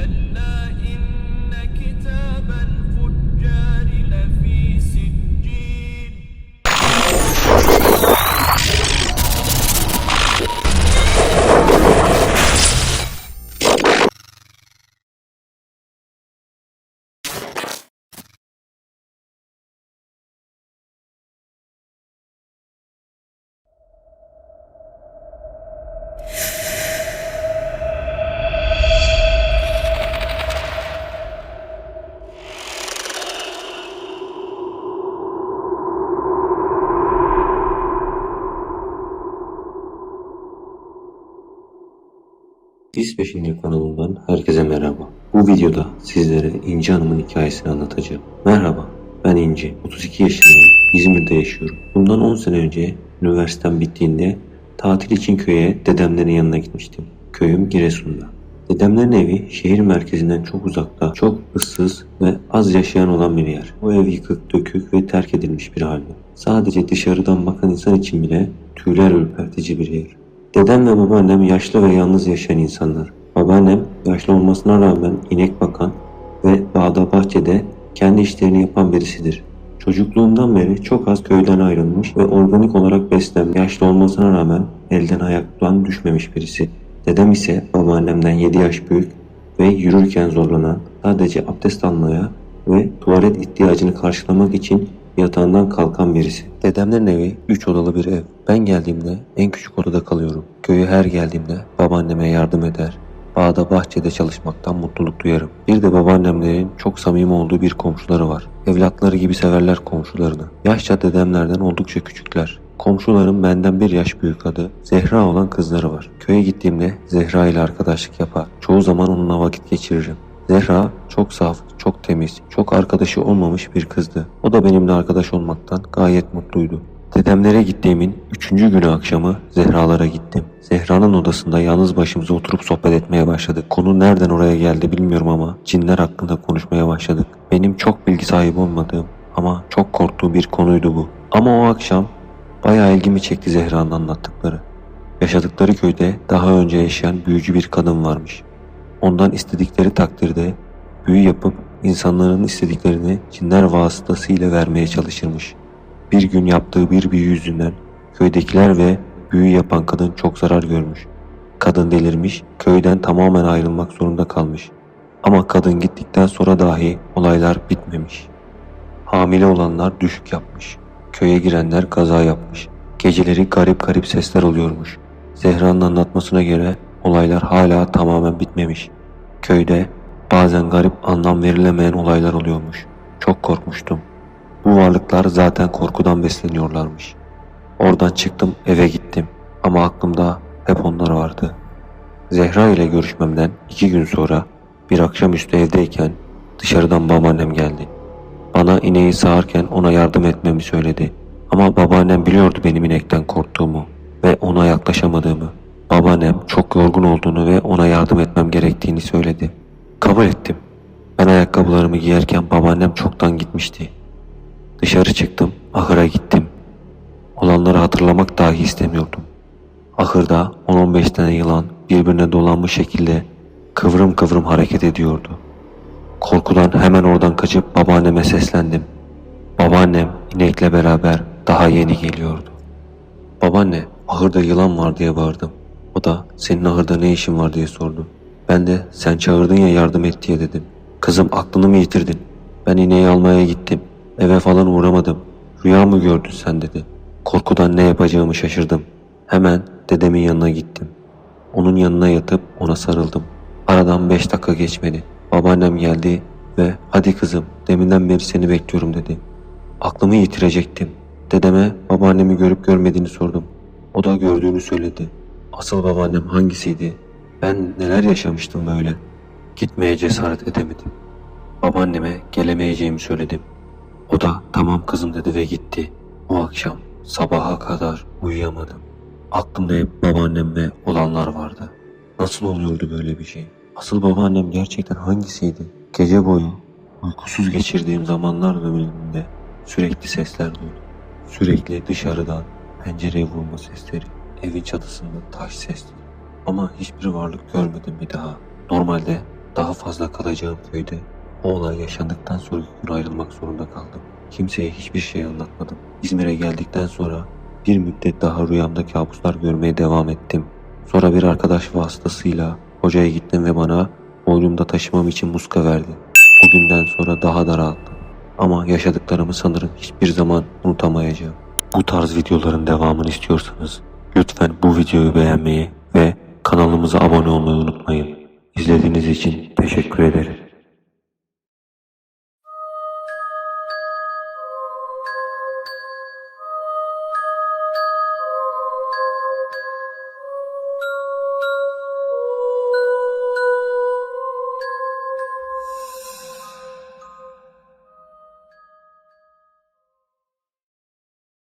كلا İz Peşinde kanalından herkese merhaba. Bu videoda sizlere İnci Hanım'ın hikayesini anlatacağım. Merhaba, ben İnci. 32 yaşındayım. İzmir'de yaşıyorum. Bundan 10 sene önce üniversitem bittiğinde tatil için köye dedemlerin yanına gitmiştim. Köyüm Giresun'da. Dedemlerin evi şehir merkezinden çok uzakta, çok ıssız ve az yaşayan olan bir yer. O ev yıkık, dökük ve terk edilmiş bir halde. Sadece dışarıdan bakan insan için bile tüyler ürpertici bir yer. Dedem ve babaannem yaşlı ve yalnız yaşayan insanlar. Babaannem yaşlı olmasına rağmen inek bakan ve bağda bahçede kendi işlerini yapan birisidir. Çocukluğundan beri çok az köyden ayrılmış ve organik olarak beslenmiş, yaşlı olmasına rağmen elden ayaktan düşmemiş birisi. Dedem ise babaannemden 7 yaş büyük ve yürürken zorlanan, sadece abdest almaya ve tuvalet ihtiyacını karşılamak için yatağından kalkan birisi. Dedemlerin evi 3 odalı bir ev. Ben geldiğimde en küçük odada kalıyorum. Köye her geldiğimde babaanneme yardım eder. Bağda bahçede çalışmaktan mutluluk duyarım. Bir de babaannemlerin çok samimi olduğu bir komşuları var. Evlatları gibi severler komşularını. Yaşça dedemlerden oldukça küçükler. Komşularım benden bir yaş büyük adı Zehra olan kızları var. Köye gittiğimde Zehra ile arkadaşlık yapar. Çoğu zaman onunla vakit geçiririm. Zehra çok saf, çok temiz, çok arkadaşı olmamış bir kızdı. O da benimle arkadaş olmaktan gayet mutluydu. Dedemlere gittiğimin üçüncü günü akşamı Zehra'lara gittim. Zehra'nın odasında yalnız başımıza oturup sohbet etmeye başladık. Konu nereden oraya geldi bilmiyorum ama cinler hakkında konuşmaya başladık. Benim çok bilgi sahibi olmadığım ama çok korktuğum bir konuydu bu. Ama o akşam bayağı ilgimi çekti Zehra'nın anlattıkları. Yaşadıkları köyde daha önce yaşayan büyücü bir kadın varmış. Ondan istedikleri takdirde büyü yapıp insanların istediklerini cinler vasıtasıyla vermeye çalışırmış. Bir gün yaptığı bir büyü yüzünden köydekiler ve büyü yapan kadın çok zarar görmüş. Kadın delirmiş, köyden tamamen ayrılmak zorunda kalmış. Ama kadın gittikten sonra dahi olaylar bitmemiş. Hamile olanlar düşük yapmış. Köye girenler kaza yapmış. Geceleri garip garip sesler oluyormuş. Zehra'nın anlatmasına göre olaylar hala tamamen bitmemiş. Köyde bazen garip anlam verilemeyen olaylar oluyormuş. Çok korkmuştum. Bu varlıklar zaten korkudan besleniyorlarmış. Oradan çıktım eve gittim ama aklımda hep onlar vardı. Zehra ile görüşmemden iki gün sonra bir akşamüstü evdeyken dışarıdan babaannem geldi. Bana ineği sağarken ona yardım etmemi söyledi. Ama babaannem biliyordu benim inekten korktuğumu ve ona yaklaşamadığımı. Babaannem çok yorgun olduğunu ve ona yardım etmem gerektiğini söyledi. Kabul ettim. Ben ayakkabılarımı giyerken babaannem çoktan gitmişti. Dışarı çıktım, ahıra gittim. Olanları hatırlamak dahi istemiyordum. Ahırda 10-15 tane yılan birbirine dolanmış şekilde kıvrım kıvrım hareket ediyordu. Korkudan hemen oradan kaçıp babaanneme seslendim. Babaannem inekle beraber daha yeni geliyordu. Babaanne ahırda yılan var diye bağırdım. O da senin ahırda ne işin var diye sordu. Ben de sen çağırdın ya yardım et diye dedim. Kızım aklını mı yitirdin? Ben ineği almaya gittim. Eve falan uğramadım. Rüya mı gördün sen dedi. Korkudan ne yapacağımı şaşırdım. Hemen dedemin yanına gittim. Onun yanına yatıp ona sarıldım. Aradan beş dakika geçmedi. Babaannem geldi ve hadi kızım deminden beri seni bekliyorum dedi. Aklımı yitirecektim. Dedeme babaannemi görüp görmediğini sordum. O da gördüğünü söyledi. Asıl babaannem hangisiydi? Ben neler yaşamıştım böyle. Gitmeye cesaret edemedim. Babaanneme gelemeyeceğimi söyledim. O da tamam kızım dedi ve gitti. O akşam sabaha kadar uyuyamadım. Aklımda hep babaannem ve olanlar vardı. Nasıl oluyordu böyle bir şey? Asıl babaannem gerçekten hangisiydi? Gece boyu uykusuz geçirdiğim zamanlar bölümünde sürekli sesler duydum. Sürekli dışarıdan pencereye vurma sesleri, evin çatısında taş sesleri. Ama hiçbir varlık görmedim bir daha. Normalde daha fazla kalacağım köyde o olay yaşandıktan sonra gün ayrılmak zorunda kaldım. Kimseye hiçbir şey anlatmadım. İzmir'e geldikten sonra bir müddet daha rüyamda kabuslar görmeye devam ettim. Sonra bir arkadaş vasıtasıyla hocaya gittim ve bana boynumda taşımam için muska verdi. O günden sonra daha da. Ama yaşadıklarımı sanırım hiçbir zaman unutamayacağım. Bu tarz videoların devamını istiyorsanız lütfen bu videoyu beğenmeyi ve kanalımıza abone olmayı unutmayın. İzlediğiniz için teşekkür ederim.